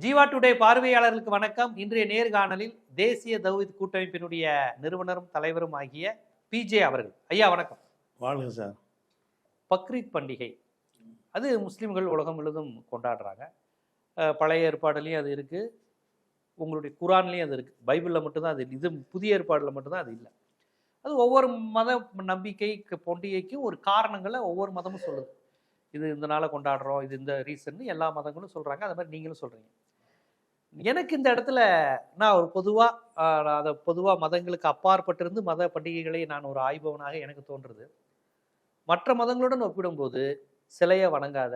Jeeva today பார்வையாளர்களுக்கு வணக்கம். இன்றைய நேர்காணலில் தேசிய தௌஹீத் கூட்டமைப்பினுடைய நிறுவனரும் தலைவரும் ஆகிய பிஜே அவர்கள். ஐயா வணக்கம். வாழ்க சார். பக்ரீத் பண்டிகை. அது முஸ்லிம்கள் உலகம் முழுவதும் கொண்டாடுறாங்க. பழைய ஏற்பாடுலேயும் அது இருக்குது உங்களுடைய குரான்லேயும் அது இருக்குது பைபிளில் மட்டும்தான் அது. இது புதிய ஏற்பாடில் மட்டும்தான் அது இல்லை. அது ஒவ்வொரு மத நம்பிக்கை பண்டிகைக்கும் ஒரு காரணங்களை ஒவ்வொரு மதமும் சொல்லுது. இது இந்த நாளை கொண்டாடுறோம். இது இந்த ரீசன் எல்லா மதங்களும் சொல்கிறாங்க அது மாதிரி நீங்களும் சொல்கிறீங்க எனக்கு இந்த இடத்துல நான் ஒரு பொதுவாக அதை பொதுவாக மதங்களுக்கு அப்பாற்பட்டிருந்து மத பண்டிகைகளை நான் ஒரு ஆய்பவனாக எனக்கு தோன்றுறது மற்ற மதங்களுடன் ஒப்பிடும்போது சிலையை வணங்காத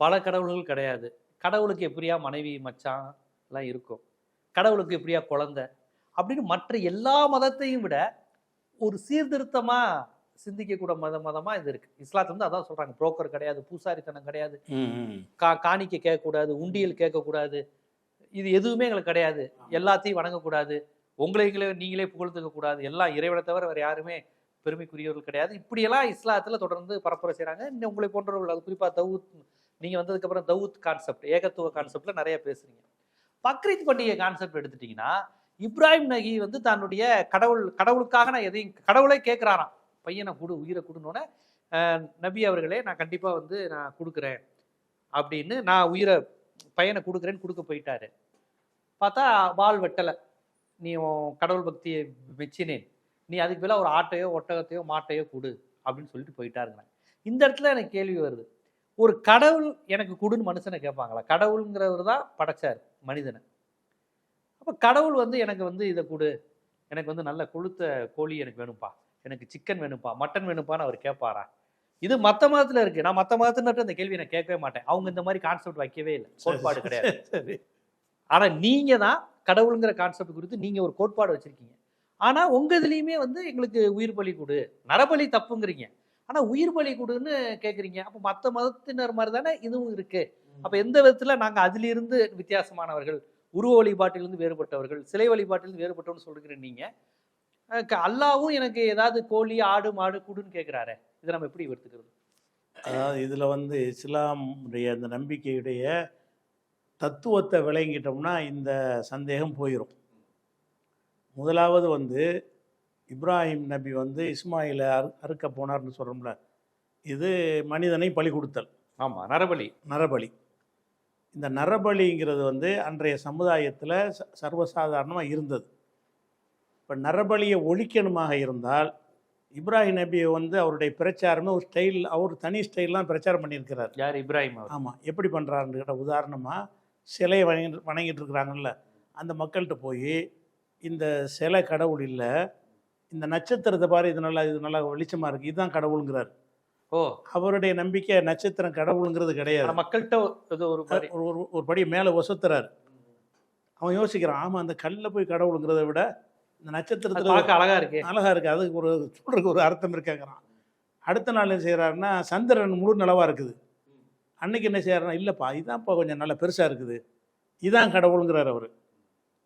பல கடவுள்கள் கிடையாது. கடவுளுக்கு எப்படியா மனைவி மச்சான் எல்லாம் இருக்கும். கடவுளுக்கு எப்படியா குழந்தை அப்படின்னு மற்ற எல்லா மதத்தையும் விட ஒரு சீர்திருத்தமாக சிந்திக்கக்கூட மத மதமா இது இருக்கு. இஸ்லாத்துல வந்து அதான் சொல்றாங்க. புரோக்கர் கிடையாது பூசாரித்தனம் கிடையாது. கா காணிக்கை கேட்கக்கூடாது உண்டியல் கேட்கக்கூடாது. இது எதுவுமே எங்களுக்கு கிடையாது. எல்லாத்தையும் வணங்கக்கூடாது. உங்களைங்களே நீங்களே புகழ்த்துக்க கூடாது எல்லாம் இறைவனை தவிர வேற யாருமே பெருமைக்குரியவர்கள் கிடையாது. இப்படியெல்லாம் இஸ்லாத்துல தொடர்ந்து பரப்புரை செய்றாங்க. இன்னும் உங்களை போன்றவர்கள் அது குறிப்பா தவுத் நீங்க வந்ததுக்கு அப்புறம் தவுத் கான்செப்ட் ஏகத்துவ கான்செப்ட்ல நிறைய பேசுறீங்க. பக்ரீத் பண்டிகை கான்செப்ட் எடுத்துட்டீங்கன்னா இப்ராஹிம் நகி வந்து தன்னுடைய கடவுள் கடவுளுக்காக நான் எதையும் கடவுளே கேட்குறாராம். பையனை கொடு உயிரை கொடுனோடனே நபி அவர்களே நான் கண்டிப்பாக வந்து நான் கொடுக்குறேன். அப்படின்னு நான் உயிரை பையனை கொடுக்குறேன்னு கொடுக்க போயிட்டாரு. பார்த்தா வால் வெட்டலை. நீ கடவுள் பக்தியை மெச்சினேன் நீ அதுக்கு மேலே ஒரு ஆட்டையோ ஒட்டகத்தையோ மாட்டையோ கொடு அப்படின்னு சொல்லிட்டு போயிட்டாருங்க. இந்த இடத்துல எனக்கு கேள்வி வருது. ஒரு கடவுள் எனக்கு கொடுன்னு மனுஷனை கேட்பாங்களா? கடவுளுங்கிறவர் தான் படைச்சார் மனிதனை. அப்போ கடவுள் வந்து எனக்கு வந்து இதை கொடு. எனக்கு வந்து நல்ல கொளுத்த கோழி எனக்கு வேணும்ப்பா எனக்கு சிக்கன் வேணும்ப்பா மட்டன் வேணும்ப்பான்னு அவர் கேட்பாரா இது மத்த மதத்துல இருக்கு. நான் மத்த மதத்தினர்கிட்ட இந்த கேள்வி நான் கேட்கவே மாட்டேன். அவங்க இந்த மாதிரி கான்செப்ட் வைக்கவே இல்லை. கோட்பாடு கிடையாது. சரி. ஆனா நீங்க தான் கடவுளுங்கிற கான்செப்ட் குறித்து நீங்க ஒரு கோட்பாடு வச்சிருக்கீங்க. ஆனா உங்க இதுலயுமே வந்து எங்களுக்கு உயிர் பலி கொடு. நரபலி தப்புங்கிறீங்க. ஆனா உயிர் பலி கொடுன்னு கேக்குறீங்க. அப்ப மத்த மதத்தினர் மாதிரி தானே இதுவும் இருக்கு. அப்ப எந்த விதத்துல நாங்க அதிலிருந்து வித்தியாசமானவர்கள் உருவ வழிபாட்டிலிருந்து வேறுபட்டவர்கள் சிலை வழிபாட்டிலிருந்து வேறுபட்டவர்கள் சொல்லுகிற நீங்க. அஹ் க- அல்லாவும் எனக்கு ஏதாவது கோழி ஆடு மாடு கூடுன்னு கேக்குறாரே. இதை நம்ம எப்படி எடுத்துக்கிறது அதாவது இதில் வந்து இஸ்லாமுடைய அந்த நம்பிக்கையுடைய தத்துவத்தை விளங்கிட்டோம்னா இந்த சந்தேகம் போயிடும் முதலாவது வந்து இப்ராஹிம் நபி வந்து இஸ்மாயிலை அறு அறுக்க போனார்னு சொல்கிறோம்ல இது மனிதனை பலி கொடுத்தல். ஆமா நரபலி. நரபலி. இந்த நரபலிங்கிறது வந்து அன்றைய சமுதாயத்தில் சர்வசாதாரணமாக இருந்தது. இப்போ நரபலியை ஒழிக்கணுமாக இருந்தால் இப்ராஹிம் நபியை வந்து அவருடைய பிரச்சாரமே ஒரு ஸ்டைல் அவர் தனி ஸ்டைல்லாம் பிரச்சாரம் பண்ணியிருக்கிறார். யார்? இப்ராஹிம் ஆமாம் எப்படி பண்ணுறாருன்னு கேட்டால் உதாரணமாக சிலையை வணங்கி வணங்கிட்டு இருக்கிறாங்கல்ல அந்த மக்கள்கிட்ட போய் இந்த சிலை கடவுள் இல்லை இந்த நட்சத்திரத்தை பாரு இது நல்லா இது நல்லா வெளிச்சமாக இருக்குது இதுதான் கடவுளுங்கிறார். ஓ. அவருடைய நம்பிக்கை நட்சத்திரம் கடவுளுங்கிறது கிடையாது. மக்கள்கிட்ட இது ஒரு ஒரு ஒரு படி மேலே ஒசத்துறாரு. அவன் யோசிக்கிறான் ஆமாம் அந்த கல்லில் போய் கடவுளுங்கிறத விட இந்த நட்சத்திரத்தில் பார்க்க அழகா இருக்கு. அழகா இருக்குது அதுக்கு ஒரு சொல்றதுக்கு ஒரு அர்த்தம் இருக்காங்கிறான் அடுத்த நாள் என்ன செய்கிறாருன்னா சந்திரன் முழு நிலவா இருக்குது. அன்னைக்கு என்ன செய்யறாருன்னா இல்லைப்பா இதான்ப்பா கொஞ்சம் நல்லா பெருசாக இருக்குது. இதான் கடவுளுங்கிறார் அவர்.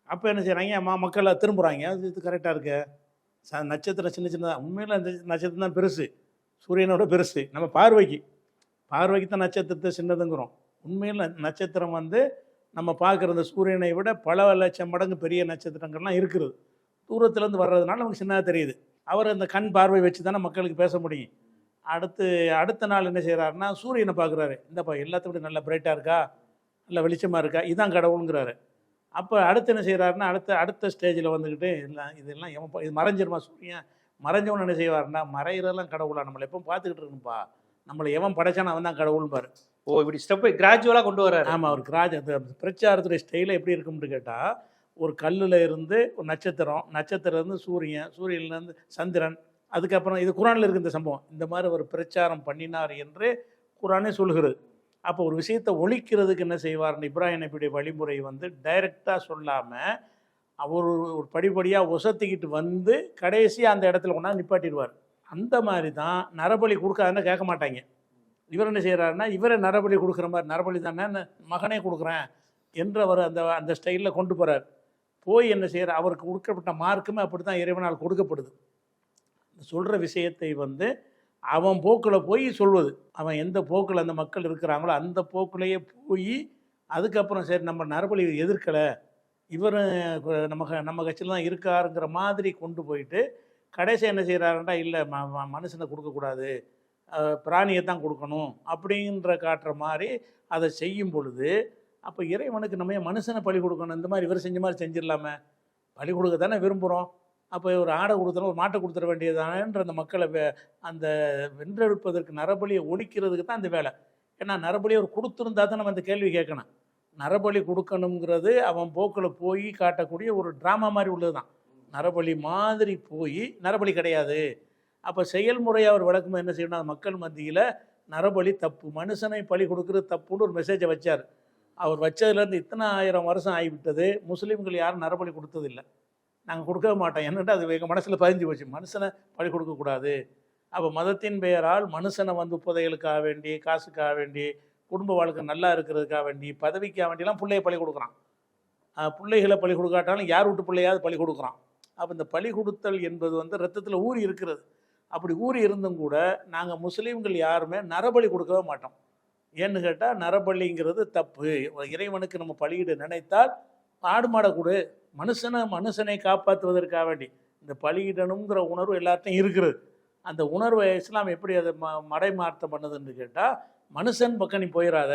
அப்போ என்ன செய்கிறாங்க மா மக்கள் திரும்புகிறாங்க அது இது கரெக்டாக இருக்கு. ச நட்சத்திரம் சின்ன சின்னதாக உண்மையில் அந்த நட்சத்திரம் தான் பெருசு. சூரியனோட பெருசு. நம்ம பார்வைக்கு. பார்வைக்கு தான் நட்சத்திரத்தை சின்னதுங்கிறோம். உண்மையில் நட்சத்திரம் வந்து நம்ம பார்க்குற சூரியனை விட பல லட்சம் மடங்கு பெரிய நட்சத்திரங்கள்லாம் இருக்குது. தூரத்துலேருந்து வர்றதுனால நமக்கு சின்னதாக தெரியுது. அவர் அந்த கண் பார்வை வச்சு தானே மக்களுக்கு பேச முடியும். அடுத்து அடுத்த நாள் என்ன செய்கிறாருன்னா சூரியனை பார்க்குறாரு. இந்தப்பா எல்லாத்த விட நல்லா பிரைட்டாக இருக்கா? நல்லா வெளிச்சமாக இருக்கா? இதான் கடவுளுங்கிறாரு. அப்போ அடுத்து என்ன செய்கிறாருன்னா அடுத்த அடுத்த ஸ்டேஜில் வந்துக்கிட்டு இல்லை இதெல்லாம் எவன் இது மறைஞ்சிருமா சூரியன்? மறைஞ்சவன் என்ன செய்வாருன்னா மறைகிறதெல்லாம் கடவுளா? நம்மளை எப்போ பார்த்துக்கிட்டு இருக்கணும்ப்பா நம்மளை எவன் படைச்சானோ அவன் தான் கடவுள்பாரு ஓ இப்படி ஸ்டெப் கிராஜுவலா கொண்டு வர்றாரு. ஆமாம் அவருக்கு ராஜ அந்த பிரச்சாரத்துடைய ஸ்டைல எப்படி இருக்கும்னு கேட்டால் ஒரு கல்லில் இருந்து ஒரு நட்சத்திரம் நட்சத்திரம் இருந்து சூரியன் சூரியன்லேருந்து சந்திரன் அதுக்கப்புறம் இது குரானில் இருக்கு இந்த சம்பவம். இந்த மாதிரி ஒரு பிரச்சாரம் பண்ணினார் என்று குரானே சொல்கிறது அப்போ ஒரு விஷயத்தை ஒழிக்கிறதுக்கு என்ன செய்வார்னு இப்ராஹிம் நபியுடைய வழிமுறை வந்து டைரெக்டாக சொல்லாமல் அவர் ஒரு ஒரு படிப்படியாக ஒசத்திக்கிட்டு வந்து கடைசியாக அந்த இடத்துல கொண்டாந்து நிப்பாட்டிடுவார். அந்த மாதிரி தான் நரபலி கொடுக்காதுன்னு கேட்க மாட்டாங்க. இவர் என்ன செய்கிறாருன்னா இவரை நரபலி கொடுக்குற மாதிரி நரபலி தானே மகனே கொடுக்குறேன் என்று அவர் அந்த அந்த ஸ்டைலில் கொண்டு போகிறார் போய் என்ன செய்கிற அவருக்கு கொடுக்கப்பட்ட மார்க்குமே அப்படி தான் இறைவனால் கொடுக்கப்படுது. சொல்கிற விஷயத்தை வந்து அவன் போக்கில் போய் சொல்வது. அவன் எந்த போக்கில் அந்த மக்கள் இருக்கிறாங்களோ அந்த போக்கிலேயே போய் அதுக்கப்புறம் சரி நம்ம நரபலி எதிர்க்கலை. இவர் நம்ம நம்ம கட்சியில் தான் இருக்காருங்கிற மாதிரி கொண்டு போயிட்டு கடைசி என்ன செய்கிறாருன்டா இல்லை ம மனுஷனை கொடுக்கக்கூடாது பிராணியை தான் கொடுக்கணும். அப்படின்ற காட்டுற மாதிரி அதை செய்யும் பொழுது அப்போ இறைவனுக்கு நம்ம ஏன் மனுஷனை பழி கொடுக்கணும்? இந்த மாதிரி இவர் செஞ்ச மாதிரி செஞ்சிடலாமே. பழி கொடுக்க தானே விரும்புகிறோம் அப்போ ஒரு ஆடை கொடுத்துறோம் ஒரு மாட்டை கொடுத்துட வேண்டியதானன்ற அந்த மக்களை அந்த வென்றெடுப்பதற்கு நரபலியை ஒழிக்கிறதுக்கு தான் அந்த வேலை. ஏன்னா நரபலியை ஒரு கொடுத்துருந்தா தான் நம்ம அந்த கேள்வி கேட்கணும். நரபலி கொடுக்கணுங்கிறது அவன் போக்கில் போய் காட்டக்கூடிய ஒரு ட்ராமா மாதிரி உள்ளது தான் நரபலி மாதிரி போய் நரபலி கிடையாது. அப்போ செயல்முறையாக அவர் விளக்கும்போது என்ன செய்யணும்? மக்கள் மத்தியில் நரபலி தப்பு. மனுஷனை பலி கொடுக்குறது தப்புன்னு ஒரு மெசேஜை வச்சார். அவர் வச்சதுலேருந்து இத்தனை ஆயிரம் வருஷம் ஆகிவிட்டது முஸ்லீம்கள் யாரும் நரபலி கொடுத்ததில்லை. நாங்கள் கொடுக்கவே மாட்டோம். என்னட்டு அது எங்கள் மனசில் பதிஞ்சு போச்சு. மனுஷனை பழி கொடுக்கக்கூடாது. அப்போ மதத்தின் பெயரால் மனுஷனை வந்து புதையலுக்காக வேண்டி காசுக்காக வேண்டி குடும்ப வாழ்க்கை நல்லா இருக்கிறதுக்காக வேண்டி பதவிக்காக வேண்டியெல்லாம் பிள்ளைய பழி கொடுக்குறான். பிள்ளைகளை பழி கொடுக்காட்டாலும் யார் விட்டு பிள்ளையாவது பழி கொடுக்குறான். அப்போ இந்த பழி கொடுத்தல் என்பது வந்து ரத்தத்தில் ஊறி இருக்கிறது. அப்படி ஊறி இருந்தும் கூட நாங்கள் முஸ்லீம்கள் யாருமே நரபலி கொடுக்கவே மாட்டோம். ஏன்னு கேட்டால் நரபலிங்கிறது தப்பு. இறைவனுக்கு நம்ம பலியிட நினைத்தால் ஆடு மாடை கொடு. மனுஷனை மனுஷனை காப்பாற்றுவதற்காக வேண்டி. இந்த பலியிடணுங்கிற உணர்வு எல்லாத்தையும் இருக்கிறது அந்த உணர்வை இஸ்லாம் எப்படி அதை ம மடைமாற்றம் பண்ணுதுன்னு கேட்டால் மனுஷன் பக்கம் நீ போயிடாத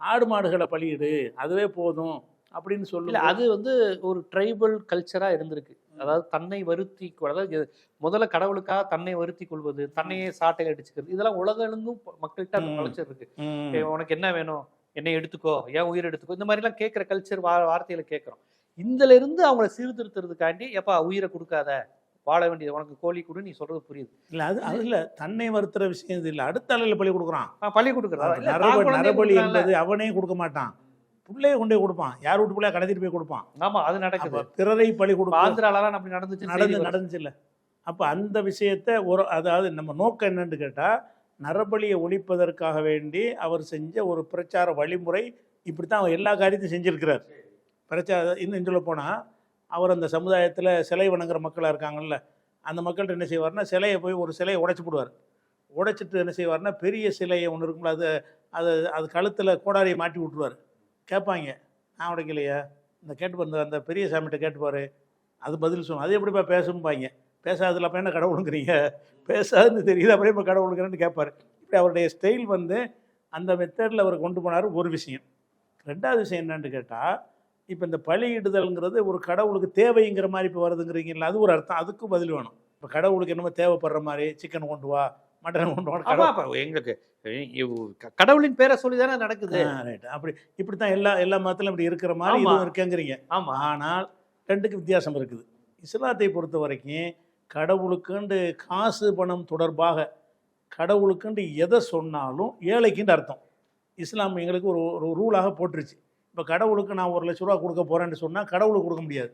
ஆடு மாடுகளை பலியிடு. அதுவே போதும். அப்படின்னு இல்ல சொல்லி அது வந்து ஒரு ட்ரைபல் கல்ச்சரா இருந்திருக்கு. அதாவது தன்னை வருத்தி அதாவது முதல்ல கடவுளுக்காக தன்னை வருத்தி கொள்வது தன்னையே சாட்டை அடிச்சுக்கிறது இதெல்லாம் உலகெழுந்தும் மக்கள்கிட்ட அந்த. கல்ச்சர் இருக்கு. உனக்கு என்ன வேணும்? என்னை எடுத்துக்கோ ஏன் உயிர் எடுத்துக்கோ? இந்த மாதிரி எல்லாம் கேட்கிற கல்ச்சர் வா வார்த்தையில கேட்கிறோம். இதுல இருந்து அவங்கள சீர்திருத்துறதுக்காண்டி எப்பா உயிரை கொடுக்காத வாழ வேண்டியது உனக்கு கோழி கொடு நீ சொல்றது புரியுது. இல்லை அது அது இல்லை. தன்னை வருத்துற விஷயம் இது இல்லை. அடுத்த அலையில் பலி கொடுக்குறான். இல்ல, தான் நரபலி. என்பது அவனே கொடுக்க மாட்டான். பிள்ளைய கொண்டே கொடுப்பான். யார் வீட்டு பிள்ளைய கடத்திட்டு போய் கொடுப்பான்? ஆமா அது நடக்குது. பிறரை பலி இப்ப கொடுப்பான் ஆந்திராலாம் அப்படி நடந்துச்சு நடந்து நடந்துச்சு இல்லை அப்போ அந்த விஷயத்தை ஒரு அதாவது நம்ம நோக்கம் என்னன்னு கேட்டால் நரபலியை ஒழிப்பதற்காக வேண்டி அவர் செஞ்ச ஒரு பிரச்சார வழிமுறை இப்படி தான் அவர் எல்லா காரியத்தையும் செஞ்சிருக்கிறார். பிரச்சார இன்னும் சொல்ல போனால் அவர் அந்த சமுதாயத்தில் சிலை வணங்குற மக்களாக இருக்காங்கல்ல அந்த மக்கள்கிட்ட என்ன செய்வார்னா சிலையை போய் ஒரு சிலையை உடைச்சு போடுவார். உடைச்சிட்டு என்ன செய்வார்னா பெரிய சிலையை ஒன்று இருக்கும்ல அது அது அது கழுத்தில் கோடாரியை மாட்டி விட்ருவார் கேட்பாங்க. நான் உடைக்கலையா இந்த கேட்டு அந்த அந்த பெரிய சாமிகிட்ட கேட்டுப்பார் அது பதில் சொல்லும் அது எப்படிப்பா பேசும்பாங்க. பேசாததில் அப்போ என்ன கடவுளுங்கிறீங்க பேசாதுன்னு தெரியுது அப்புறம் இப்போ கடவுளுங்கிறேன்னு கேட்பார். இப்படி அவருடைய ஸ்டைல் வந்து அந்த மெத்தடில் அவர் கொண்டு போனார் ஒரு விஷயம். ரெண்டாவது விஷயம் என்னன்னு கேட்டால் இப்போ இந்த பலியிடுதல்ங்கிறது ஒரு கடவுளுக்கு தேவைங்கிற மாதிரி இப்போ வருதுங்கிறீங்களா அது ஒரு அர்த்தம். அதுக்கும் பதில் வேணும். இப்போ கடவுளுக்கு என்னமோ தேவைப்படுற மாதிரி சிக்கன் கொண்டு வா மட்டன் எங்களுக்கு கடவுளின் பேரை சொல்லி தானே நடக்குது அப்படி இப்படி தான் எல்லா எல்லா மதத்திலும் இப்படி இருக்கிற மாதிரி. இதுவும் இருக்கேங்கிறீங்க. ஆமா. ஆனால் ரெண்டுக்கு வித்தியாசம் இருக்குது. இஸ்லாத்தை பொறுத்த வரைக்கும் கடவுளுக்குண்டு காசு பணம் தொடர்பாக கடவுளுக்குண்டு எதை சொன்னாலும் ஏழைக்குன்னு அர்த்தம். இஸ்லாம் எங்களுக்கு ஒரு ஒரு ரூலாக போட்டுருச்சு இப்போ கடவுளுக்கு நான் ஒரு லட்ச ரூபா கொடுக்க போகிறேன்னு சொன்னால் கடவுளுக்கு கொடுக்க முடியாது.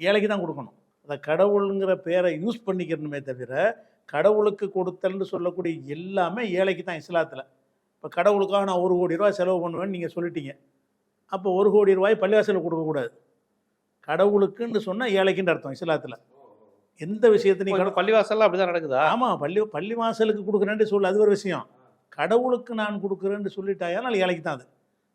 ஏழைக்கு தான் கொடுக்கணும். அந்த கடவுளுங்கிற பேரை யூஸ் பண்ணிக்கிறணுமே தவிர கடவுளுக்கு கொடுத்தல்னு சொல்லக்கூடிய எல்லாமே ஏழைக்கு தான் இஸ்லாத்தில். இப்போ கடவுளுக்காக நான் ஒரு கோடி ரூபாய் செலவு பண்ணுவேன்னு நீங்கள் சொல்லிட்டீங்க. அப்போ ஒரு கோடி ரூபாய் பள்ளிவாசலுக்கு கொடுக்கக்கூடாது. கடவுளுக்குன்னு சொன்னால் ஏழைக்குன்னு அர்த்தம் இஸ்லாத்தில். எந்த விஷயத்தை நீ இப்போ கட- இந்த பள்ளிவாசல்ல அப்படிதான் நடக்குதா? ஆமாம் பள்ளி பள்ளி வாசலுக்கு கொடுக்குறேன்னு சொல்லு அது ஒரு விஷயம். கடவுளுக்கு நான் கொடுக்குறேன்னு சொல்லிட்டாயானால் ஏழைக்கு தான் அது.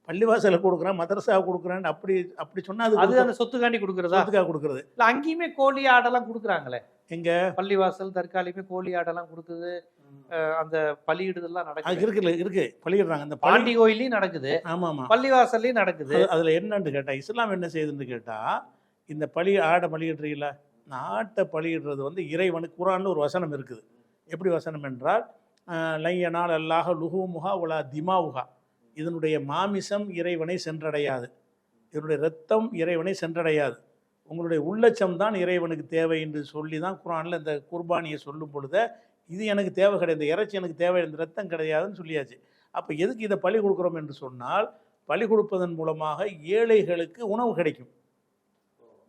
பள்ளிவாசலுக்கு கொடுக்குறேன் மதரசா கொடுக்குறேன் அப்படி அப்படி சொன்னா அது அந்த சொத்துக்காண்டி கொடுக்கறதா? சொத்துக்காக கொடுக்குறது. இல்ல அங்கேயுமே கோழி ஆடெல்லாம் கொடுக்குறாங்களே. எங்க? பள்ளிவாசல் தற்காலிகமே கோழி ஆடெல்லாம் கொடுக்குது. அந்த பலியிடுதல்லாம் நடக்குது. இருக்குல்ல இருக்கு பள்ளிடுறாங்க அந்த பாண்டி கோயிலையும் நடக்குது. ஆமாம். ஆமாம் பள்ளிவாசல்லையும் நடக்குது. அது அதில் என்னன்னு கேட்டால் இஸ்லாம் என்ன செய்யுதுன்னு கேட்டால் இந்த பழி ஆடை பலியிடுறீங்கள? இந்த ஆட்டை பலியிடுறது வந்து இறைவனுக்கு குரான்ல ஒரு வசனம் இருக்குது. எப்படி வசனம் என்றால் லையனால் அல்லாஹ லுஹுமுகா உலா திமாவுகா இதனுடைய மாமிசம் இறைவனை சென்றடையாது. இதனுடைய இரத்தம் இறைவனை சென்றடையாது. உங்களுடைய உள்ளச்சம் தான் இறைவனுக்கு தேவை என்று சொல்லி தான் குரானில் இந்த குர்பானியை சொல்லும் பொழுது இது எனக்கு தேவை கிடையாது இந்த இறைச்சி எனக்கு தேவை இந்த ரத்தம் கிடையாதுன்னு சொல்லியாச்சு. அப்போ எதுக்கு இதை பலி கொடுக்குறோம் என்று சொன்னால் பலி கொடுப்பதன் மூலமாக ஏழைகளுக்கு உணவு கிடைக்கும்.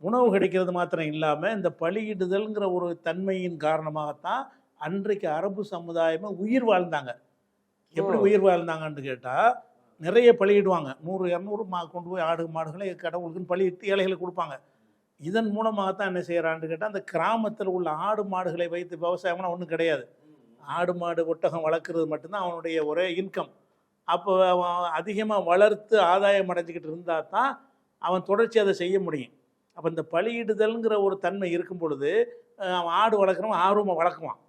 உணவு கிடைக்கிறது மாத்திரம் இல்லாமல் இந்த பலியிடுதல்ங்கிற ஒரு தன்மையின் காரணமாகத்தான் அன்றைக்கு அரபு சமுதாயமே உயிர் வாழ்ந்தாங்க. எப்படி. உயிர் வாழ்ந்தாங்கன்னு கேட்டால் நிறைய பலியிடுவாங்க. நூறு இரநூறு மா கொண்டு போய் ஆடு மாடுகளை கடவுளுக்குன்னு பலியிட்டு ஏழைகளுக்கு கொடுப்பாங்க. இதன் மூலமாகத்தான் என்ன செய்கிறான்னு கேட்டால் அந்த கிராமத்தில் உள்ள ஆடு மாடுகளை வைத்து விவசாயம்னா ஒன்றும் கிடையாது. ஆடு மாடு ஒட்டகம் வளர்க்குறது மட்டும்தான் அவனுடைய ஒரே இன்கம் அப்போ அவன் அதிகமாக வளர்த்து ஆதாயம் அடைஞ்சிக்கிட்டு இருந்தால் தான் அவன் தொடர்ச்சி அதை செய்ய முடியும். அப்போ இந்த பலியிடுதல்ங்கிற ஒரு தன்மை இருக்கும் பொழுது அவன் ஆடு வளர்க்குறவன் ஆர்வமாக வளர்க்குவான்.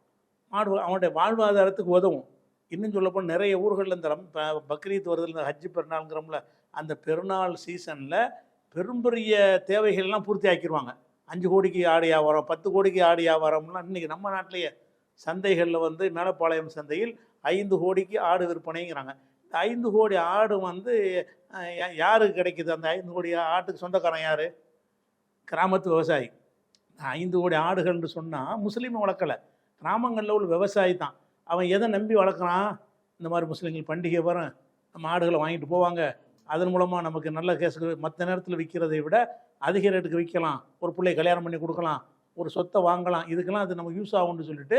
ஆடு அவனுடைய வாழ்வாதாரத்துக்கு உதவும். இன்னும் சொல்லப்போனால் நிறைய ஊர்களில் இந்த ரம் பக்ரீத் வருதில் இந்த ஹஜ்ஜு பெருநாளுங்கிறோம்ல அந்த பெருநாள் சீசனில் பெரும்பெரிய தேவைகள்லாம் பூர்த்தி ஆக்கிடுவாங்க அஞ்சு கோடிக்கு ஆடு வியாபாரம் பத்து கோடிக்கு ஆடு வியாபாரம்லாம் இன்றைக்கி நம்ம நாட்டிலேயே சந்தைகளில் வந்து மேலப்பாளையம் சந்தையில் ஐந்து கோடிக்கு ஆடு விற்பனைங்கிறாங்க. இந்த ஐந்து கோடி ஆடு வந்து யா- யாருக்கு கிடைக்குது? அந்த ஐந்து கோடி ஆட்டுக்கு சொந்தக்காரன் யார்? கிராமத்து விவசாயி. ஐந்து கோடி ஆடுகள்னு சொன்னால் முஸ்லீம் வளர்க்கலை கிராமங்களில் உள்ள விவசாயி தான். அவன் எதை நம்பி வளர்க்குறான்? இந்த மாதிரி முஸ்லீம்கள் பண்டிகை வரும் நம்ம ஆடுகளை வாங்கிட்டு போவாங்க. அதன் மூலமாக நமக்கு நல்ல கேஸுக்கு மற்ற நேரத்தில் விற்கிறதை விட அதிக ரேட்டுக்கு விற்கலாம் ஒரு பிள்ளை கல்யாணம் பண்ணி கொடுக்கலாம். ஒரு சொத்தை வாங்கலாம். இதுக்கெல்லாம் அது நமக்கு யூஸ் ஆகும்னு சொல்லிட்டு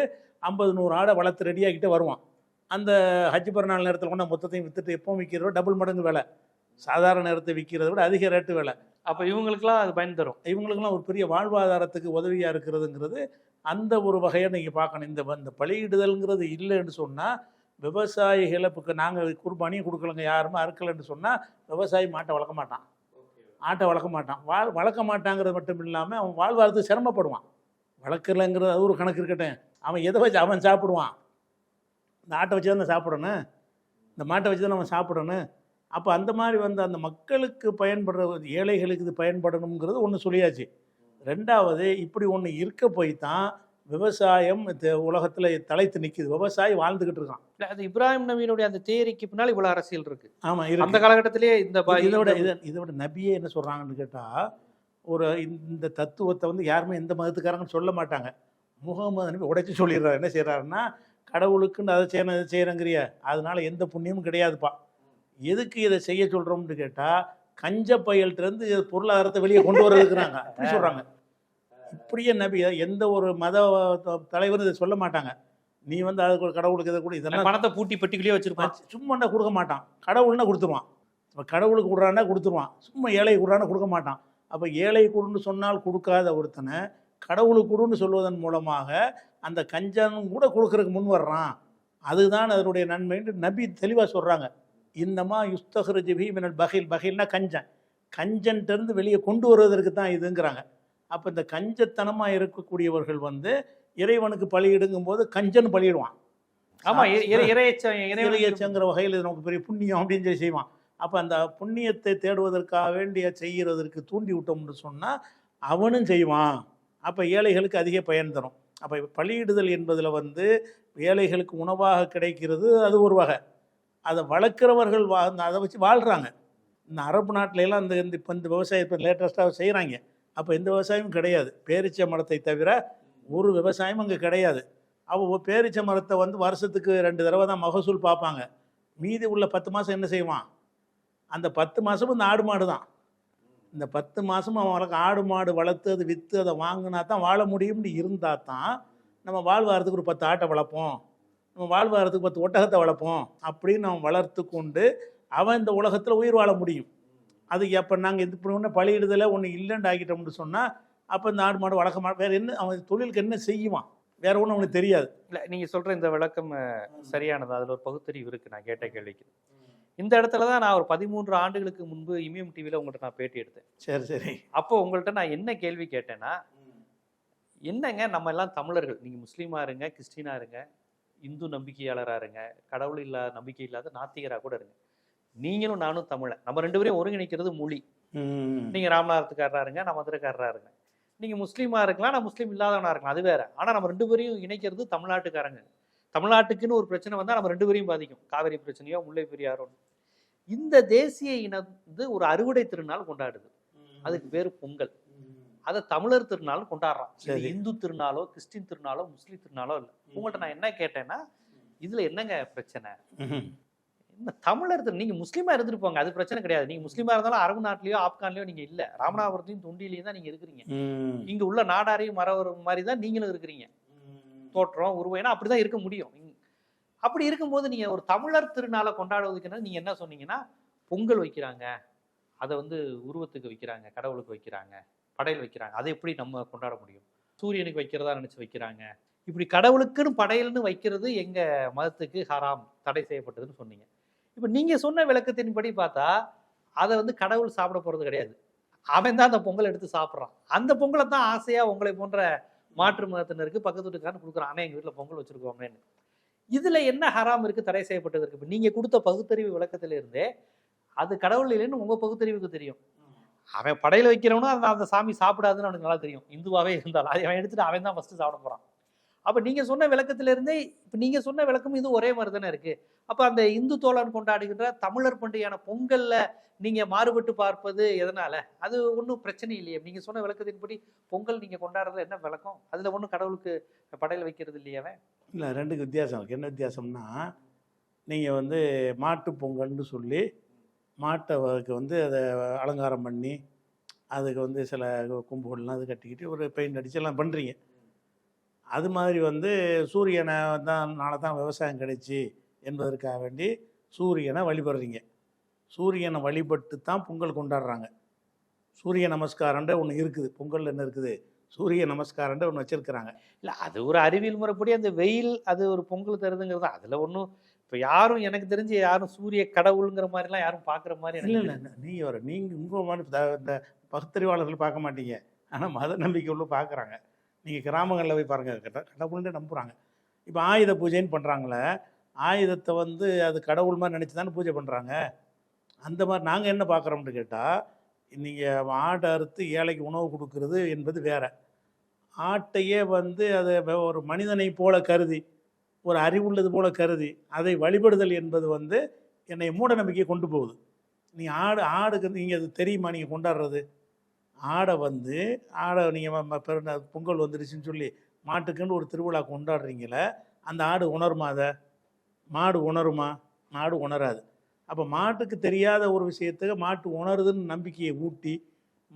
ஐம்பது நூறு ஆடை வளர்த்து ரெடியாகிட்டே வருவான். அந்த ஹஜ் பிறநாள் நேரத்தில் கொண்டு மொத்தத்தையும் விற்றுட்டு எப்போ விற்கிறதோ டபுள் மடங்கு வேலை. சாதாரண நேரத்தை விற்கிறத விட அதிக ரேட்டு விலை. அப்போ இவங்களுக்குலாம் அது பயன் தரும். இவங்களுக்கெல்லாம் ஒரு பெரிய வாழ்வாதாரத்துக்கு உதவியாக இருக்கிறதுங்கிறது அந்த ஒரு வகையை நீங்கள் பார்க்கணும். இந்த இந்த பலியிடுதல்ங்கிறது இல்லைன்னு சொன்னால் விவசாயிகளை இப்போ நாங்கள் குர்பானியும் கொடுக்கலங்க யாருமே அறுக்கலைன்னு சொன்னால் விவசாயி மாட்டை வளர்க்க மாட்டான். ஆட்டை வளர்க்க மாட்டான். வாழ் வளர்க்க மாட்டாங்கிறது மட்டும் இல்லாமல் அவன் வாழ்வாரத்துக்கு சிரமப்படுவான். வளர்க்கலைங்கிறது அது ஒரு கணக்கு இருக்கட்டும். அவன் எதை வச்சு அவன் சாப்பிடுவான்? இந்த ஆட்டை வச்சு தானே சாப்பிடணும்? இந்த மாட்டை வச்சு தானே அவன் சாப்பிடணும்? அப்போ அந்த மாதிரி வந்து அந்த மக்களுக்கு பயன்படுற ஏழைகளுக்கு இது பயன்படணுங்கிறது ஒன்று சொல்லியாச்சு. ரெண்டாவது இப்படி ஒன்று இருக்க போய் தான் விவசாயம் உலகத்தில் தலைத்து நிற்கிது விவசாயி வாழ்ந்துக்கிட்டு இருக்கான். இல்ல, அது இப்ராஹிம் நபியினுடைய அந்த தேரிக்கு பின்னால் இவ்வளவு அரசியல் இருக்கு. ஆமாம் அந்த இருக்கு காலகட்டத்திலேயே இந்த ப- இதை விட இந்த- இதை இதை விட நபியே என்ன சொல்கிறாங்கன்னு கேட்டால் ஒரு இந்த தத்துவத்தை வந்து யாருமே எந்த மதத்துக்காரங்கன்னு சொல்ல மாட்டாங்க. முகமது நபி உடைச்சி சொல்லிடுறாரு. என்ன செய்கிறாருன்னா கடவுளுக்குன்னு அதை செய்யணும் இதை செய்கிறங்கிறிய அதனால எந்த புண்ணியமும் கிடையாதுப்பா. எதுக்கு இதை செய்ய சொல்கிறோம்னு கேட்டால் கஞ்ச பயல்கிட்டருந்து பொருளாதாரத்தை வெளியே கொண்டு வரதுக்குறாங்க. அப்படி சொல்கிறாங்க இப்படியே நபி எந்த ஒரு மத தலைவரும் இதை சொல்ல மாட்டாங்க. நீ வந்து அதுக்கு ஒரு கடவுளுக்கு இதை கூட இதெல்லாம் பணத்தை பூட்டி பெட்டிக்குள்ளேயே வச்சிருப்பான். சும்மாண்டா கொடுக்க மாட்டான். கடவுள்னா கொடுத்துருவான். இப்போ கடவுளுக்கு கொடுறான்னா கொடுத்துருவான். சும்மா ஏழை கொடுறான்னா கொடுக்க மாட்டான். அப்போ ஏழை கொடுன்னு சொன்னால் கொடுக்காத ஒருத்தனை கடவுளுக்கு கொடுன்னு சொல்வதன் மூலமாக அந்த கஞ்சன் கூட கொடுக்கறதுக்கு முன் வர்றான். அதுதான் அதனுடைய நன்மைன்னு நபி தெளிவாக சொல்கிறாங்க இன்னமா யுஸ்தஹ்ரஜி பி மினல் பகில். பகில்னா கஞ்சன். கஞ்சன்ட்டேருந்து வெளியே கொண்டு வருவதற்கு தான் இதுங்கிறாங்க. அப்போ இந்த கஞ்சத்தனமாக இருக்கக்கூடியவர்கள் வந்து இறைவனுக்கு பலியிடுங்கும் போது கஞ்சன் பலியிடுவான் ஆமா இறை- இறை- இறையச்சம் இறையச்சங்கிற வகையில் இது நமக்கு பெரிய புண்ணியம் அப்படின்னு சொல்லி செய்வான். அப்போ அந்த புண்ணியத்தை தேடுவதற்காக வேண்டிய செய்கிறதற்கு தூண்டி விட்டோம்னு சொன்னால் அவனும் செய்வான். அப்போ ஏழைகளுக்கு அதிக பயன் தரும். அப்போ பலியிடுதல் என்பதில் வந்து ஏழைகளுக்கு உணவாக கிடைக்கிறது அது ஒரு வகை. அதை வளர்க்குறவர்கள் வா அதை வச்சு வாழ்கிறாங்க இந்த அரபு நாட்டிலலாம் அந்த இந்த இந்த இப்போ இந்த விவசாயத்தை லேட்டஸ்ட்டாக செய்கிறாங்க அப்போ எந்த விவசாயமும் கிடையாது. பேரிச்ச மரத்தை தவிர ஒரு விவசாயமும் அங்கே கிடையாது. அவள் பேரிச்ச மரத்தை வந்து வருஷத்துக்கு ரெண்டு தடவை தான் மகசூல் பார்ப்பாங்க. மீதி உள்ள பத்து மாதம் என்ன செய்வான்? அந்த பத்து மாதமும் இந்த ஆடு மாடு தான். இந்த பத்து மாதமும் அவன் வளர்க்க ஆடு மாடு வளர்த்து அதை விற்று அதை வாங்கினா தான் வாழ முடியும்னு இருந்தால் தான் நம்ம வாழ்வாரத்துக்கு ஒரு பத்து ஆட்டை வளர்ப்போம். நம்ம வாழ்வாரத்துக்கு பத்து ஒட்டகத்தை வளர்ப்போம் அப்படின்னு அவன் வளர்த்து கொண்டு அவன் இந்த உலகத்தில் உயிர் வாழ முடியும். அது எப்போ நாங்கள் இது பண்ண பழியிடுதலை ஒன்று இல்லைன்னு ஆக்கிட்டோம்னு சொன்னால் அப்போ இந்த ஆடு மாடு வளர்க்க மாட்டோம். வேறு என்ன அவன் தொழிலுக்கு என்ன செய்வான்? வேற ஒன்றும் அவனுக்கு தெரியாது. இல்ல நீங்க சொல்ற இந்த விளக்கம் சரியானது? அதுல ஒரு பகுத்தறிவு இருக்கு நான் கேட்ட கேள்விக்கு. இந்த இடத்துல தான் நான் ஒரு பதிமூன்று ஆண்டுகளுக்கு முன்பு இமியம் டிவியில் உங்கள்கிட்ட நான் பேட்டி எடுத்தேன். சரி சரி. அப்போ உங்கள்கிட்ட நான் என்ன கேள்வி கேட்டேன்னா என்னங்க நம்ம எல்லாம் தமிழர்கள்? நீங்க முஸ்லீமா இருங்க கிறிஸ்டினா இருங்க இந்து நம்பிக்கையாளரா இருங்க கடவுள் இல்லாத நம்பிக்கை இல்லாத நாத்திகரா கூட இருங்க. நீங்களும் நானும் தமிழன். நம்ம ரெண்டு பேரையும் ஒருங்கிணைக்கிறது மொழி. நீங்க ராமநாதத்துக்காரரா இருங்க நான் மதுரைக்காரரா இருங்க நீங்க முஸ்லீமா இருக்கலாம் நான் முஸ்லீம் இல்லாதவனா இருக்கலாம் அது வேற. ஆனா நம்ம ரெண்டு பேரையும் இணைக்கிறது தமிழ்நாட்டுக்காரங்க. தமிழ்நாட்டுக்குன்னு ஒரு பிரச்சனை வந்தா நம்ம ரெண்டு பேரையும் பாதிக்கும். காவிரி பிரச்சனையோ முல்லை பெரியாரோ. இந்த தேசிய இனம் வந்து ஒரு அறுவடை திருநாள் கொண்டாடுது. அதுக்கு பேரு பொங்கல். அதை தமிழர் திருநாள் கொண்டாடுறான். இந்து திருநாளோ கிறிஸ்டின் திருநாளோ முஸ்லீம் திருநாளோ இல்லை. உங்கள்கிட்ட நான் என்ன கேட்டேன்னா இதுல என்னங்க பிரச்சனை? தமிழர் நீங்க முஸ்லீமா இருந்துட்டு போங்க அது பிரச்சனை கிடையாது. நீங்க முஸ்லீமா இருந்தாலும் அரபு நாட்டிலயோ ஆப்கான்லயோ நீங்க இல்ல. ராமநாதபுரத்தையும் தொண்டிலையும் தான் நீங்க இருக்கிறீங்க. இங்க உள்ள நாடாரையும் மரவர் மாதிரி தான் நீங்களும் இருக்கிறீங்க. தோற்றம் உருவம் ஏன்னா அப்படிதான் இருக்க முடியும். அப்படி இருக்கும்போது நீங்க ஒரு தமிழர் திருநாளை கொண்டாடுவதுக்கு என்ன நீங்க என்ன சொன்னீங்கன்னா பொங்கல் வைக்கிறாங்க. அதை வந்து உருவத்துக்கு வைக்கிறாங்க கடவுளுக்கு வைக்கிறாங்க. படையல் வைக்கிறாங்க. அதை எப்படி நம்ம கொண்டாட முடியும்? சூரியனுக்கு வைக்கிறதா நினச்சி வைக்கிறாங்க. இப்படி கடவுளுக்குன்னு படையல்னு வைக்கிறது எங்க மதத்துக்கு ஹராம் தடை செய்யப்பட்டதுன்னு சொன்னீங்க. இப்போ நீங்க சொன்ன விளக்கத்தின்படி பார்த்தா அதை வந்து கடவுள் சாப்பிட போறது கிடையாது. அவன் தான் அந்த பொங்கல் எடுத்து சாப்பிட்றான். அந்த பொங்கலை தான் ஆசையாக உங்களை போன்ற மாற்று மதத்தினருக்கு பக்கத்து வீட்டுக்காரன் கொடுக்குறான். ஆனால் எங்கள் வீட்டில் பொங்கல் வச்சுருக்கோங்கன்னு இதில் என்ன ஹராம் இருக்கு தடை செய்யப்பட்டது இருக்குது இப்போ கொடுத்த பகுத்தறிவு விளக்கத்திலிருந்தே அது கடவுள் இல்லைன்னு உங்கள் பகுத்தறிவுக்கு தெரியும். அவன் படையில் வைக்கிறவனும் அந்த அந்த சாமி சாப்பிடாதுன்னு அவனுக்கு நல்லா தெரியும். இந்துவாகவே இருந்தாலும். அதை அவன் எடுத்துட்டு அவன் தான் ஃபஸ்ட்டு சாப்பிட போகிறான் அப்போ நீங்கள் சொன்ன விளக்கத்திலிருந்தே இப்போ நீங்கள் சொன்ன விளக்கம் இது ஒரே மாதிரி தானே இருக்குது அப்போ அந்த இந்து தோழன் கொண்டாடுகின்ற தமிழர் பண்டிகையான பொங்கலில் நீங்கள் மாறுபட்டு பார்ப்பது எதனால்? அது ஒன்றும் பிரச்சனை இல்லையே. நீங்கள் சொன்ன விளக்கத்தின்படி பொங்கல் நீங்கள் கொண்டாடுறது என்ன விளக்கம்? அதில் ஒன்றும் கடவுளுக்கு படையில் வைக்கிறது இல்லையாவே இல்லை ரெண்டுக்கு வித்தியாசம் இருக்குது என்ன வித்தியாசம்னா நீங்கள் வந்து மாட்டு பொங்கல்னு சொல்லி மாட்டை வந்து அதை அலங்காரம் பண்ணி அதுக்கு வந்து சில கும்புகள்லாம் அது கட்டிக்கிட்டு ஒரு பெயிண்ட் அடித்து எல்லாம் பண்ணுறீங்க அது மாதிரி வந்து சூரியனை தான் நாளை தான் விவசாயம் கிடைச்சி என்பதற்காக வேண்டி சூரியனை வழிபடுறீங்க. சூரியனை வழிபட்டு தான் பொங்கல் கொண்டாடுறாங்க. சூரிய நமஸ்காரன்ற ஒன்று இருக்குது. பொங்கல் என்ன இருக்குது? சூரிய நமஸ்காரன்ற ஒன்று வச்சுருக்கிறாங்க. இல்லை அது ஒரு அறிவியல் முறைப்படி அந்த வெயில் அது ஒரு பொங்கல் தருதுங்கிறது அதில் ஒன்றும் இப்ப யாரும் எனக்கு தெரிஞ்சு யாரும் சூரிய கடவுளுங்கிற மாதிரிலாம் யாரும் பாக்குற மாதிரி இல்லை இல்லை நீங்கள் வர நீங்கள் உங்கள் மாதிரி இந்த பகுத்தறிவாளர்கள் பார்க்க மாட்டீங்க. ஆனால் மத நம்பிக்கை உள்ள பார்க்குறாங்க நீங்கள் கிராமங்களில் போய் பாருங்கள் கடவுள்னு நம்புகிறாங்க இப்போ ஆயுத பூஜைன்னு பண்ணுறாங்களே ஆயுதத்தை வந்து அது கடவுள் மாதிரி நினச்சி தானே பூஜை பண்ணுறாங்க அந்த மாதிரி நாங்கள் என்ன பார்க்குறோம்னு கேட்டால் நீங்கள் ஆட்டை அறுத்து ஏழைக்கு உணவு கொடுக்கறது என்பது வேற. ஆட்டையே வந்து அதை ஒரு மனிதனை போல கருதி ஒரு அறிவுள்ளது போல கருதி அதை வழிபடுதல் என்பது வந்து என்னை மூட நம்பிக்கையை கொண்டு போகுது. நீ ஆடு ஆடுக்கு நீங்கள் அது தெரியுமா? நீங்கள் கொண்டாடுறது? ஆடை வந்து ஆடை நீங்கள் பிறந்த பொங்கல் வந்துருச்சுன்னு சொல்லி மாட்டுக்குன்னு ஒரு திருவிழா கொண்டாடுறீங்களே அந்த ஆடு உணருமா அதை? மாடு உணருமா? மாடு உணராது. அப்போ மாட்டுக்கு தெரியாத ஒரு விஷயத்துக்கு மாட்டு உணருதுன்னு நம்பிக்கையை ஊட்டி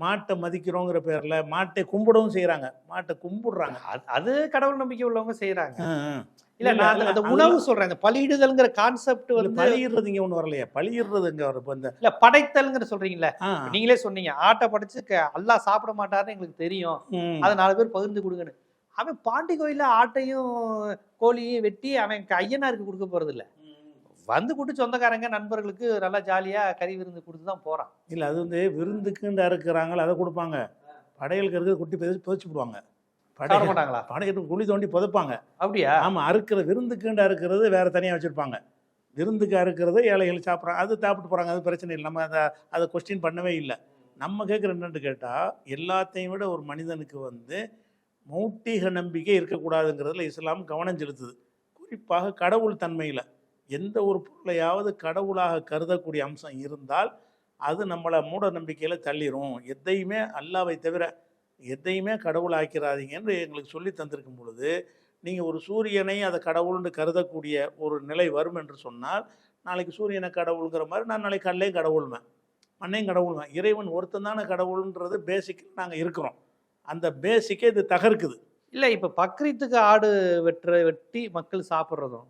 மாட்டை மதிக்கிறோங்கிற பேரில் மாட்டை கும்பிடவும் செய்கிறாங்க மாட்டை கும்பிடுறாங்க. அது- அது கடவுள் நம்பிக்கை உள்ளவங்க ஆ. இல்ல நான் அந்த உணவு சொல்றேன். இந்த பலியிடுதல்ங்கிற கான்செப்ட் வந்து பலியிடுறது இங்கே ஒன்று வரலையா. பலியிடுறது இங்கே இப்போ இந்த இல்ல படைத்தல்ங்கிற சொல்றீங்கல்ல நீங்களே சொன்னீங்க ஆட்டை படைச்சு அல்லாஹ் சாப்பிட மாட்டாருன்னு எங்களுக்கு தெரியும். அதை நாலு பேர் பகிர்ந்து கொடுங்கன்னு. அவன் பாண்டி கோயில்ல ஆட்டையும் கோழியும் வெட்டி அவன் ஐயனாருக்கு கொடுக்க போறது இல்ல வந்து கூட்டு சொந்தக்காரங்க நண்பர்களுக்கு நல்லா ஜாலியா கறி விருந்து கொடுத்து தான் போறான். இல்லை அது வந்து விருந்துக்குன்னு அறுக்கிறாங்களோ அதை கொடுப்பாங்க. படையலுக்கு இருக்கிறது குட்டி பிதிச்சு புதைச்சு விடுவாங்க படையல் மாட்டாங்களா? படையலுக்கு குழி தோண்டி புதைப்பாங்க. அப்படியா? ஆமாம் அறுக்கிற விருந்துக்குண்டு அறுக்கிறது வேற தனியாக வச்சுருப்பாங்க. விருந்துக்கு அறுக்கிறது ஏழைகள் சாப்பிட்றாங்க அது சாப்பிட்டு போகிறாங்க அது பிரச்சனை இல்லை. நம்ம அதை அதை கொஸ்டின் பண்ணவே இல்லை. நம்ம கேட்குற என்னன்னு கேட்டால் எல்லாத்தையும் விட ஒரு மனிதனுக்கு வந்து மௌட்டிக நம்பிக்கை இருக்கக்கூடாதுங்கிறதுல இஸ்லாம் கவனம் செலுத்துது. குறிப்பாக கடவுள் தன்மையில். எந்த ஒரு பொருளையாவது கடவுளாக கருதக்கூடிய அம்சம் இருந்தால் அது நம்மளை மூட நம்பிக்கையில் தள்ளிரும். எதையுமே அல்லாவை தவிர எதையுமே கடவுளாக்கிறாதீங்கன்னு எங்களுக்கு சொல்லி தந்திருக்கும் பொழுது நீங்கள் ஒரு சூரியனை அதை கடவுள்னு கருதக்கூடிய ஒரு நிலை வரும் என்று சொன்னால் நாளைக்கு சூரியனை கடவுளுங்கிற மாதிரி நான் நாளைக்கு கல்லையும் கடவுள்வேன் மண்ணையும் கடவுள்வேன் இறைவன் ஒருத்தன் தானே கடவுள்ன்றது பேசிக்கில் நாங்கள் இருக்கிறோம். அந்த பேசிக்கே இது தகர்க்குது. இல்ல இப்ப பக்ரீத்துக்கு ஆடு வெட்டுற வெட்டி மக்கள் சாப்பிடுறதும்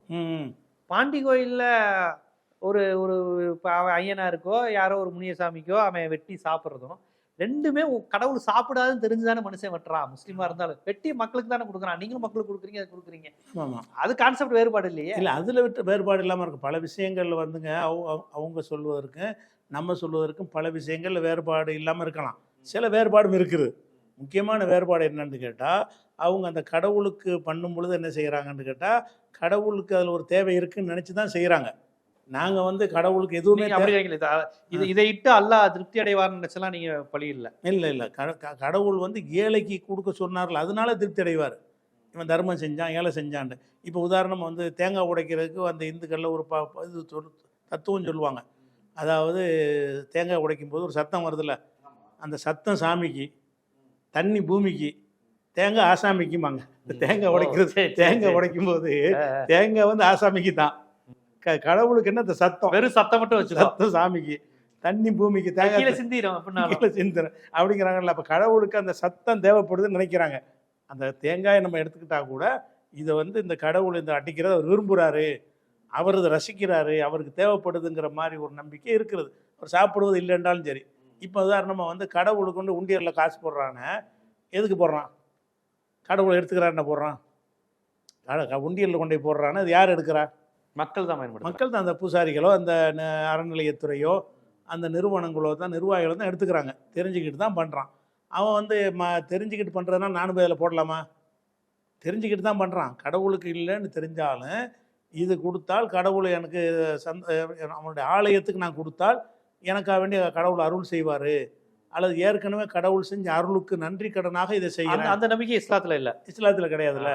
பாண்டி கோயில்ல ஒரு ஒரு ஐயனாருக்கோ யாரோ ஒரு முனியசாமிக்கோ அவன் வெட்டி சாப்பிட்றதும் ரெண்டுமே கடவுள் சாப்பிடாதுன்னு தெரிஞ்சுதானே மனுஷன் வெட்டுறான் முஸ்லீமா இருந்தாலும் வெட்டி மக்களுக்கு தானே கொடுக்குறான். நீங்களும் மக்களுக்கு கொடுக்குறீங்க அது கொடுக்குறீங்க. ஆமாம். அது கான்செப்ட் வேறுபாடு இல்லையே. இல்லை அதில் விட்டு வேறுபாடு இல்லாமல் இருக்கும். பல விஷயங்கள்ல வந்துங்க அவ- அவ- அவங்க சொல்வதற்கும் நம்ம சொல்வதற்கும் பல விஷயங்கள்ல வேறுபாடு இல்லாமல் இருக்கலாம். சில வேறுபாடும் இருக்குது. முக்கியமான வேறுபாடு என்னன்னு கேட்டால் அவங்க அந்த கடவுளுக்கு பண்ணும் பொழுது என்ன செய்கிறாங்கன்னு கேட்டால் கடவுளுக்கு அதில் ஒரு தேவை இருக்குன்னு நினச்சி தான் செய்கிறாங்க நாங்கள் வந்து கடவுளுக்கு எதுவுமே நீங்க இது இது இட்டு அல்லாஹ் திருப்தி அடைவார்னு நினைச்சலாம் நீங்க பழி இல்ல. இல்லை இல்லை. கடவுள் வந்து ஏழைக்கு கொடுக்க சொன்னார்ல அதனால திருப்தி அடைவார் இவன் தர்மம் செஞ்சான் ஏழை செஞ்சான்ட்டு. இப்போ உதாரணம் வந்து தேங்காய் உடைக்கிறதுக்கு அந்த இந்துக்களில் ஒரு ப இது தத்துவம் சொல்லுவாங்க. அதாவது தேங்காய் உடைக்கும் போது ஒரு சத்தம் வருதுல்ல? அந்த சத்தம் சாமிக்கு தண்ணி பூமிக்கு தேங்காய் ஆசாமிக்குமாங்க தேங்காய் உடைக்கிறது தேங்காய். உடைக்கும் போது தேங்காய் வந்து ஆசாமிக்கு தான் கடவுளுக்கு என்ன இந்த சத்தம்? வெறும் சத்தம் மட்டும் வச்சுக்கோ. சத்தம் சாமிக்கு. தண்ணி பூமிக்கு தேங்காய் சிந்திரும் அப்படின்னாலும் கீழே சிந்துறேன் அப்படிங்கிறாங்கல்ல அப்போ கடவுளுக்கு அந்த சத்தம் தேவைப்படுதுன்னு நினைக்கிறாங்க. அந்த தேங்காயை நம்ம எடுத்துக்கிட்டா கூட இதை வந்து இந்த கடவுள் இந்த அடிக்கிறத அவர் விரும்புகிறாரு அவர் இதை ரசிக்கிறாரு. அவருக்கு தேவைப்படுதுங்கிற மாதிரி ஒரு நம்பிக்கை இருக்கிறது. அவர் சாப்பிடுவது இல்லைன்றாலும் சரி. இப்போ உதாரணமாக வந்து கடவுளுக்கு வந்து உண்டியலில் காசு போடுறானே எதுக்கு போடுறான்? கடவுளை எடுத்துக்கிறான்னு போடுறான். உண்டியலில் கொண்டு போய் போடுறான்னு அது யார் எடுக்கிறா? மக்கள் தான் பயன்படுத்துறாங்க. மக்கள் தான் அந்த பூசாரிகளோ அந்த அறநிலையத்துறையோ அந்த நிறுவனங்களோ தான் நிர்வாகிகளோ தான் எடுத்துக்கிறாங்க. தெரிஞ்சுக்கிட்டு தான் பண்ணுறான் அவன் வந்து ம தெரிஞ்சுக்கிட்டு பண்ணுறதுனா நானும் போய் அதில் போடலாமா? தெரிஞ்சுக்கிட்டு தான் பண்ணுறான் கடவுளுக்கு இல்லைன்னு தெரிஞ்சாலும் இது கொடுத்தால் கடவுள் எனக்கு சந்த அவனுடைய ஆலயத்துக்கு நான் கொடுத்தால் எனக்காக வேண்டிய கடவுள் அருள் செய்வார். அல்லது ஏற்கனவே கடவுள் செஞ்ச அருளுக்கு நன்றி கடனாக இதை செய்கிறேன் அந்த நம்பிக்கை இஸ்லாத்துல இல்ல. இஸ்லாத்தில் கிடையாதுல்ல?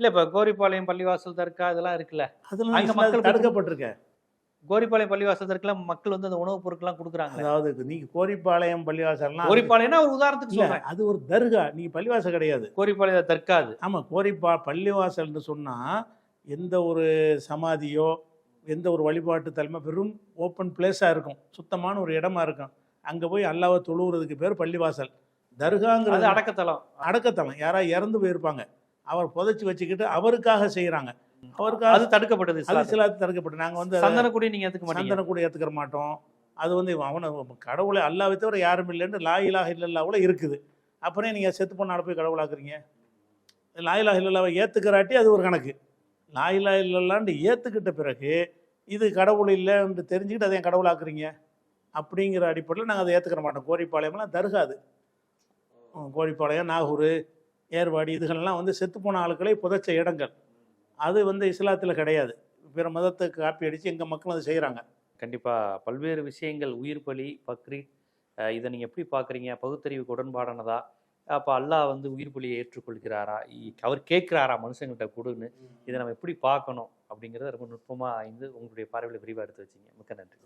இல்ல இப்ப கோரிப்பாளையம் பள்ளிவாசல் தர்கா இதெல்லாம் இருக்குல்ல. அதெல்லாம் அங்க மக்கள் தடுக்கப்பட்டிருக்க கோரிப்பாளையம் பள்ளிவாசல் தர்கா மக்கள் வந்து அந்த உணவுப் பொருட்கள்லாம் கொடுக்குறாங்க அதாவது நீங்க கோரிப்பாளையம் பள்ளிவாசல்லாம் கோரிப்பாளையம்னா ஒரு உதாரணத்துக்கு சொல்றேன். அது ஒரு தர்கா. நீங்க பள்ளிவாசல் கிடையாது. கோரிப்பாளையம் தர்கா அது. ஆமா கோரிப்பா பள்ளிவாசல்னு சொன்னா எந்த ஒரு சமாதியோ எந்த ஒரு வழிபாட்டு தலைமை வெறும் ஓப்பன் பிளேஸாக இருக்கும். சுத்தமான ஒரு இடமா இருக்கும். அங்கே போய் அல்லாவை தொழுவுறதுக்கு பேர் பள்ளிவாசல். தர்காங்கிறது அடக்கத்தலம். அடக்கத்தலம். யாராவது இறந்து போயிருப்பாங்க. அவர் புதைச்சி வச்சுக்கிட்டு அவருக்காக செய்கிறாங்க அவருக்காக அது தடுக்கப்பட்டது அது. சில தடுக்கப்பட்டு நாங்கள் வந்து சந்தனக்குடி நீங்க ஏத்துக்க மாட்டீங்க. சந்தன கூட ஏற்றுக்கிற மாட்டோம். அது வந்து அவனை கடவுளை அல்லாவை தவிர யாரும் இல்லைன்னு லா இலாஹ இல்லல்லா கூட இருக்குது. அப்புறம் நீங்கள் செத்து போன போய் கடவுளாக்குறீங்க. லா இலாஹ இல்லல்லாவை ஏற்றுக்கிறாட்டி அது ஒரு கணக்கு. லா இலாஹ இல்லல்லான்னு ஏற்றுக்கிட்ட பிறகு இது கடவுள் இல்லைன்னு தெரிஞ்சுக்கிட்டு அதை ஏன் கடவுளாக்குறீங்க? அப்படிங்கிற அடிப்படையில் நாங்கள் அதை ஏற்றுக்கிற மாட்டோம். கோரிப்பாளையம்லாம் தருகாது கோரிப்பாளையம் நாகூர் ஏர்வாடி இதுகள்லாம் வந்து செத்துப்போன ஆளுக்களை புதைச்ச இடங்கள். அது வந்து இஸ்லாத்தில் கிடையாது. பிற மதத்துக்கு காப்பி அடித்து எங்கள் மக்களும் அதை செய்கிறாங்க கண்டிப்பாக பல்வேறு விஷயங்கள் உயிர் பலி பக்ரீத் இதை நீங்கள் எப்படி பார்க்குறீங்க? பகுத்தறிவுக்கு உடன்பாடானதா? அப்போ அல்லாஹ் வந்து உயிர் பலியை ஏற்றுக்கொள்கிறாரா? இ- அவர் கேட்குறாரா மனுஷங்கள்ட்ட கொடுன்னு? இதை நம்ம எப்படி பார்க்கணும்? அப்படிங்கிறத ரொம்ப நுட்பமாக ஆய்ந்து உங்களுடைய பார்வையில் விரிவாக எடுத்து வச்சிங்க. மிக்க நன்றி.